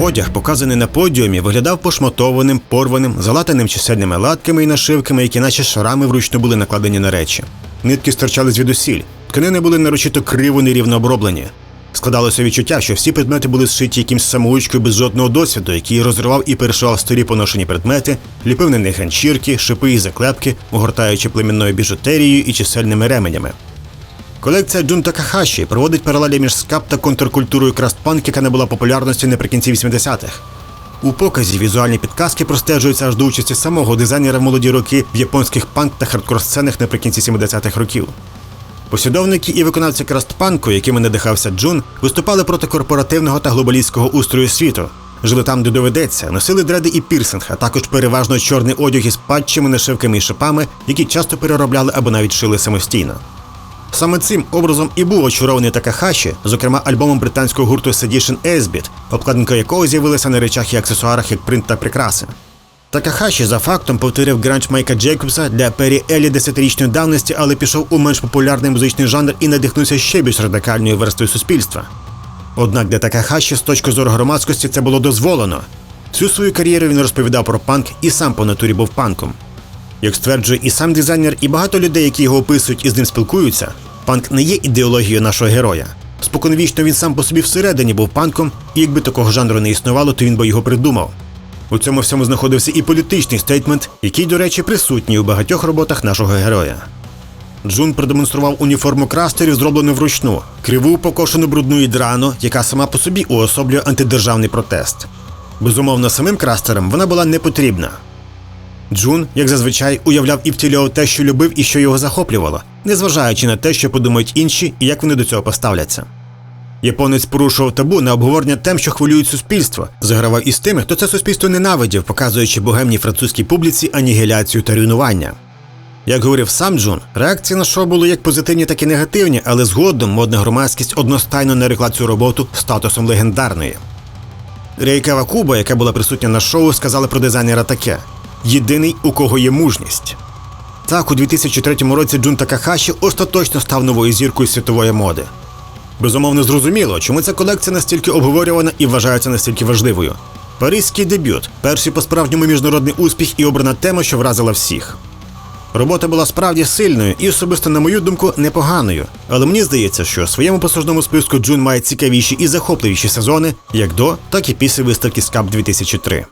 Одяг, показаний на подіумі, виглядав пошматованим, порваним, залатаним чисельними латками і нашивками, які наче шарами вручну були накладені на речі. Нитки стирчали звідусіль, тканини були нарочито криво нерівно оброблені. Складалося відчуття, що всі предмети були зшиті якимсь самоучкою без жодного досвіду, який розривав і перешивав старі поношені предмети, ліпив на них ганчірки, шипи і заклепки, огортаючи племінною біжутерією і чисельними ременями. Колекція Джун Такахаші проводить паралелі між скап та контркультурою крастпанк, яка набула популярності наприкінці 80-х. У показі візуальні підказки простежуються аж до участі самого дизайнера в молоді роки в японських панк та хардкор-сценах наприкінці 70-х років. Послідовники і виконавці крастпанку, якими надихався Джун, виступали проти корпоративного та глобалістського устрою світу. Жили там, де доведеться, носили дреди і пірсинг, а також переважно чорний одяг із патчами, нашивками і шипами, які часто переробляли або навіть шили самостійно. Саме цим образом і був очарований Такахаші, зокрема альбомом британського гурту Sedition Esbit, обкладинка якого з'явилася на речах і аксесуарах як принт та прикраси. Такахаші за фактом повторив гранж Майка Джейкобса для Пері Елі десятирічної давності, але пішов у менш популярний музичний жанр і надихнувся ще більш радикальною верствою суспільства. Однак для Такахаші з точки зору громадськості це було дозволено. Всю свою кар'єру він розповідав про панк і сам по натурі був панком. Як стверджує і сам дизайнер, і багато людей, які його описують і з ним спілкуються, панк не є ідеологією нашого героя. Споконвічно він сам по собі всередині був панком, і якби такого жанру не існувало, то він би його придумав. У цьому всьому знаходився і політичний стейтмент, який, до речі, присутній у багатьох роботах нашого героя. Джун продемонстрував уніформу крастерів, зроблену вручну, криву покошену брудну і драну, яка сама по собі уособлює антидержавний протест. Безумовно, самим крастерам вона була не потрібна. Джун, як зазвичай, уявляв і втілював те, що любив і що його захоплювало, незважаючи на те, що подумають інші і як вони до цього поставляться. Японець порушував табу на обговорення тем, що хвилюють суспільство, загравав із тими, хто це суспільство ненавидів, показуючи богемній французькій публіці анігіляцію та руйнування. Як говорив сам Джун, реакції на шоу були як позитивні, так і негативні, але згодом модна громадськість одностайно нарекла цю роботу статусом легендарної. Рейка Вакуба, яка була присутня на шоу, сказала про дизайнера таке: єдиний, у кого є мужність. Так, у 2003 році Джун Такахаші остаточно став новою зіркою світової моди. Безумовно, зрозуміло, чому ця колекція настільки обговорювана і вважається настільки важливою. Паризький дебют, перший по-справжньому міжнародний успіх і обрана тема, що вразила всіх. Робота була справді сильною і, особисто, на мою думку, непоганою. Але мені здається, що в своєму послужному списку Джун має цікавіші і захопливіші сезони як до, так і після виставки Скап 2003.